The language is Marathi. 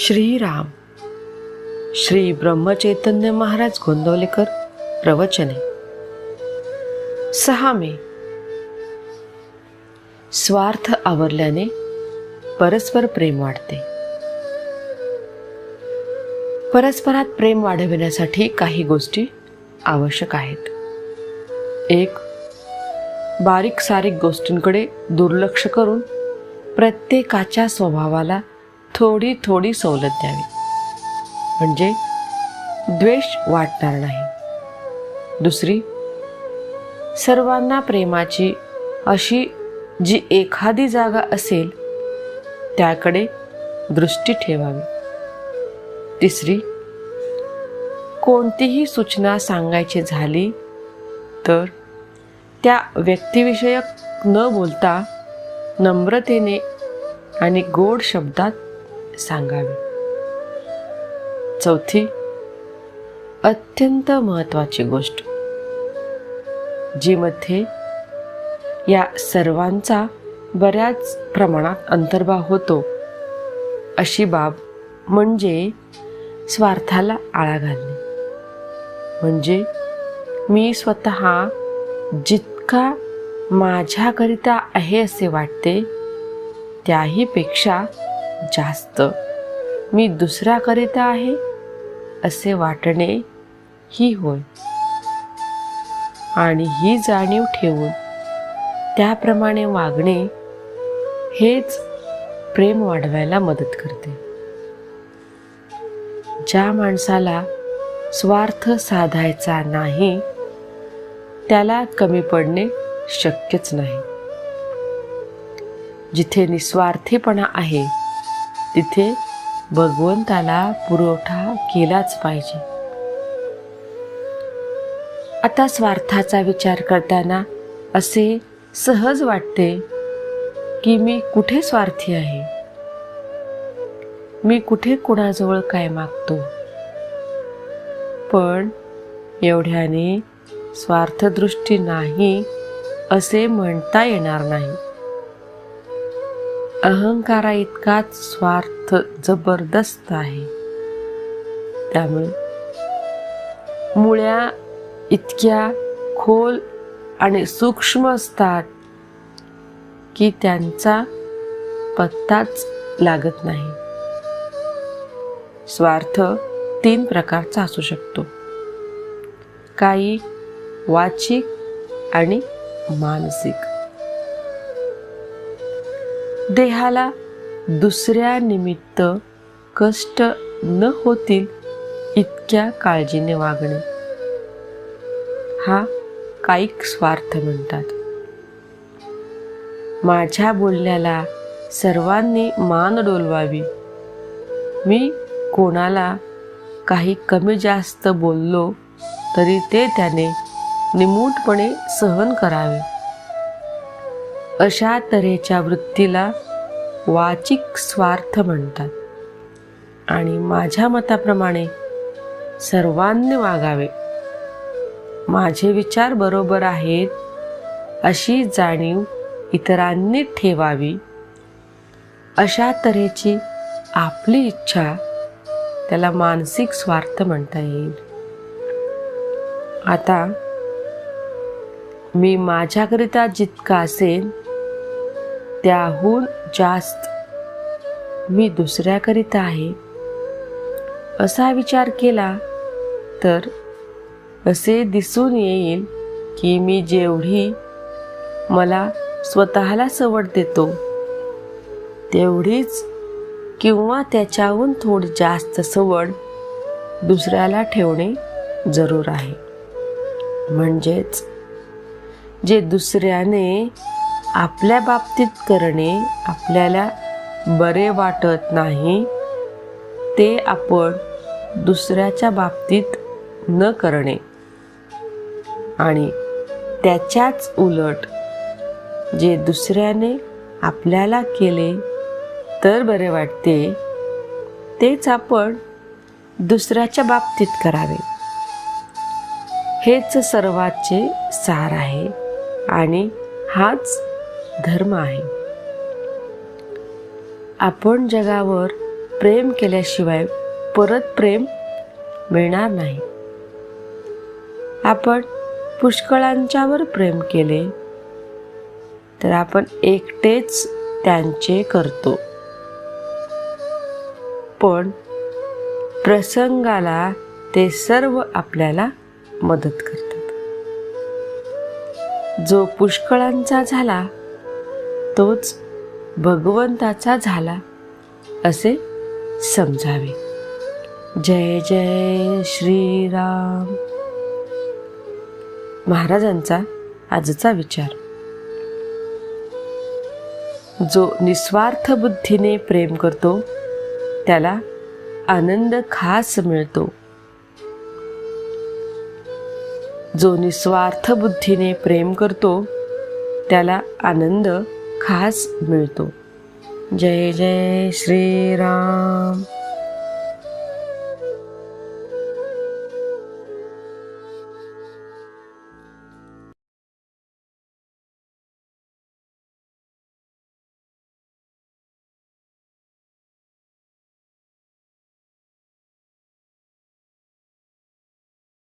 श्रीराम. श्री ब्रह्मचैतन्य महाराज गोंदवलेकर प्रवचने. सहा मे. स्वार्थ आवरल्याने परस्पर प्रेम वाढते. परस्परात प्रेम वाढविण्यासाठी काही गोष्टी आवश्यक आहेत. एक बारीक सारीक गोष्टींकडे दुर्लक्ष करून प्रत्येकाच्या स्वभावाला थोडी थोडी सवलत द्यावी. म्हणजे द्वेष वाटणार नाही. दुसरी सर्वांना प्रेमाची अशी जी एखादी जागा असेल त्याकडे दृष्टी ठेवावी. तिसरी कोणतीही सूचना सांगायची झाली तर त्या व्यक्तिविषयक न बोलता नम्रतेने आणि गोड शब्दात सांगावे. चौथी अत्यंत महत्त्वाची गोष्ट जी मध्ये या सर्वांचा बऱ्याच प्रमाणात अंतर्भाव होतो. अशी बाब म्हणजे स्वार्थाला आळा घालणे. म्हणजे मी स्वतः जितका माझ्याकरिता आहे असे वाटते त्याहीपेक्षा जास्त. मी दुसऱ्याकरिता आहे असे वाटणे ही होय. आणि ही जाणीव ठेवून त्याप्रमाणे वागणे हेच प्रेम वाढवायला मदत करते. ज्या माणसाला स्वार्थ साधायचा नाही त्याला कमी पडणे शक्यच नाही. जिथे निस्वार्थीपणा आहे तिथे भगवंताला पुरवठा केलाच पाहिजे. आता स्वार्थाचा विचार करताना असे सहज वाटते की मी कुठे स्वार्थी आहे? मी कुठे कुणाजवळ काय मागतो? पण एवढ्याने स्वार्थदृष्टी नाही असे म्हणता येणार नाही. अहंकारा इतकाच स्वार्थ जबरदस्त आहे. त्यामुळे मुळ्या इतक्या खोल आणि सूक्ष्म असतात की त्यांचा पत्ताच लागत नाही. स्वार्थ तीन प्रकारचा असू शकतो. काही वाचिक आणि मानसिक. देहाला दुसऱ्या निमित्त कष्ट न होतील इतक्या काळजीने वागणे. हा कायिक स्वार्थ म्हणतात. माझ्या बोलण्याला सर्वांनी मान डोलवावी. मी कोणाला काही कमी जास्त बोललो तरी ते त्याने निमूटपणे सहन करावे. अशा तऱ्हेच्या वृत्तीला वाचिक स्वार्थ म्हणतात. आणि माझ्या मताप्रमाणे सर्वांनी वागावे. माझे विचार बरोबर आहेत अशी जाणीव इतरांनी ठेवावी. अशा तऱ्हेची आपली इच्छा त्याला मानसिक स्वार्थ म्हणता येईल. आता मी माझ्याकरिता जितका असेल त्याहून जास्त मी दुसऱ्याकरिता आहे. असा विचार केला तर असे दिसून येईल की मी जेवढी मला स्वतःला सवड देतो तेवढीच किंवा त्याच्याहून थोडी जास्त सवड दुसऱ्याला ठेवणे जरूर आहे. म्हणजेच जे दुसऱ्याने आपल्या बाबतीत करणे आपल्याला बरे वाटत नाही ते आपण दुसऱ्याच्या बाबतीत न करणे. आणि त्याच्याच उलट जे दुसऱ्याने आपल्याला केले तर बरे वाटते तेच आपण दुसऱ्याच्या बाबतीत करावे. हेच सर्वाचे सार आहे आणि हाच धर्म आहे. आपण जगावर प्रेम केल्याशिवाय परत प्रेम मिळणार नाही. आपण पुष्कळांच्यावर प्रेम केले तर आपण एकटेच त्यांचे करतो. पण प्रसंगाला ते सर्व आपल्याला मदत करतात. जो पुष्कळांचा झाला तोच भगवंताचा झाला असे समजावे. जय जय श्रीराम. महाराजांचा आजचा विचार. जो निस्वार्थ बुद्धीने प्रेम करतो त्याला आनंद खास मिळतो. जो निस्वार्थ बुद्धीने प्रेम करतो त्याला आनंद खास मिळतो. जय जय श्रीराम.